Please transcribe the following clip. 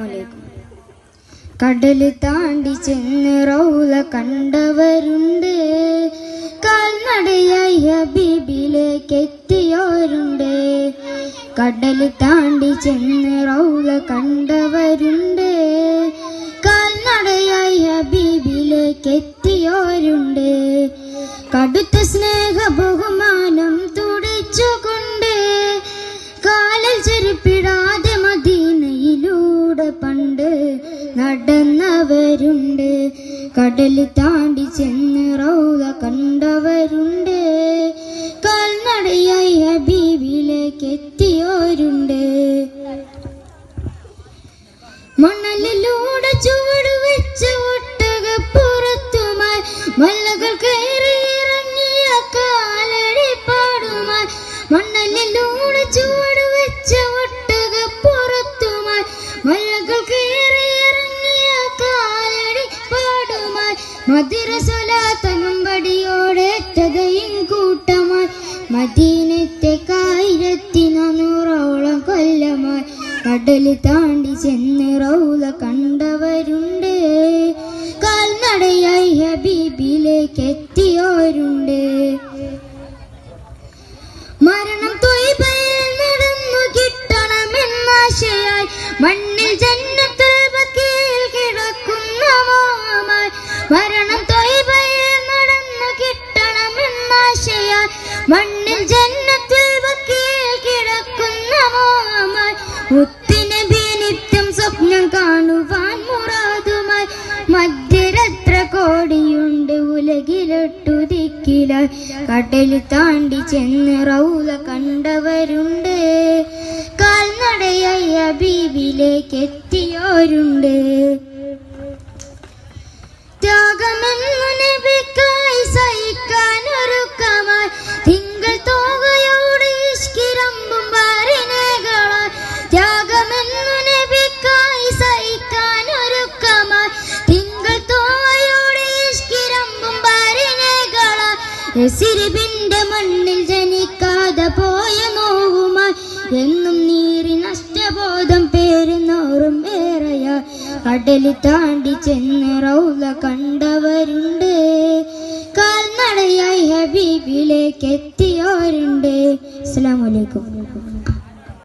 അസ്സലാമലൈക്കും. കടൽ താണ്ടി ചെന്ന് റൗല കണ്ടവരുണ്ട്. കാൽനടയായി ഹബീബിലേക്ക് എത്തിയോരുണ്ട് കടൽ താണ്ടി ചെന്ന് റൗല കണ്ടവരുണ്ട്. കാൽനടയായി ഹബീബിലേക്ക് എത്തിയോരുണ്ട് കടുത്ത സ്നേഹ ബഹുമാനം മദീനയിലൂടെ നടന്നവരുണ്ട്. കടൽ താണ്ടി ചെന്ന് റൗത കണ്ടവരുണ്ട്. കാൽനടയായി ഹബീബിലേക്ക് എത്തിയോരുണ്ട് മണലിലൂടെ ചുവട് വെച്ച് ഒട്ടകപ്പുറത്തുമായി മല്ലകൾ കയറി ഇറങ്ങിയ കാലടി പാടുമായി മണലിലൂടെ പാടുമായി മധുരസുലാത്തനുംപടിയോടെ തതയും കൂട്ടമായി. മദീനത്തെ ആയിരത്തി നാനൂറോളം കൊല്ലമായി. കടൽ താണ്ടി ചെന്ന് റൗല കണ്ടവരുണ്ട്. കാൽനടയായി ഹബീബിലേക്ക് എത്തിയോരുണ്ട്. മരണം മണ്ണിൽ ജന്നത്തിൽ വക്കീൽ കിടക്കുന്ന മോഹമായി മുത്തുനബി നിത്യം സ്വപ്നം കാണുവാൻ മുറാതുമായി മധ്യരത്ര കോടിയുണ്ട് ഉലകിലൊട്ടു ദിക്കിലായി കടൽ താണ്ടി ചെന്ന് റൗല കണ്ടവരുണ്ട്. കാൽനടയായി അബീബിലേക്ക് എത്തിയോരുണ്ട് ത്യാഗമെന്നു നബിക്കായി സഹിക്കാൻ ബാരിനകളായി മണ്ണിൽ ജനിക്കാതെ പോയ നോവുമായി എന്നും നീറി നഷ്ടബോധം പേരുന്നോറും ഏറയ. കടലി താണ്ടി ചെന്ന് റൗല കണ്ടവരുണ്ട്. കാൽനടയായി ഹബീബിലേക്ക് എത്തിയോരുണ്ട് അസ്സലാമു അലൈക്കും.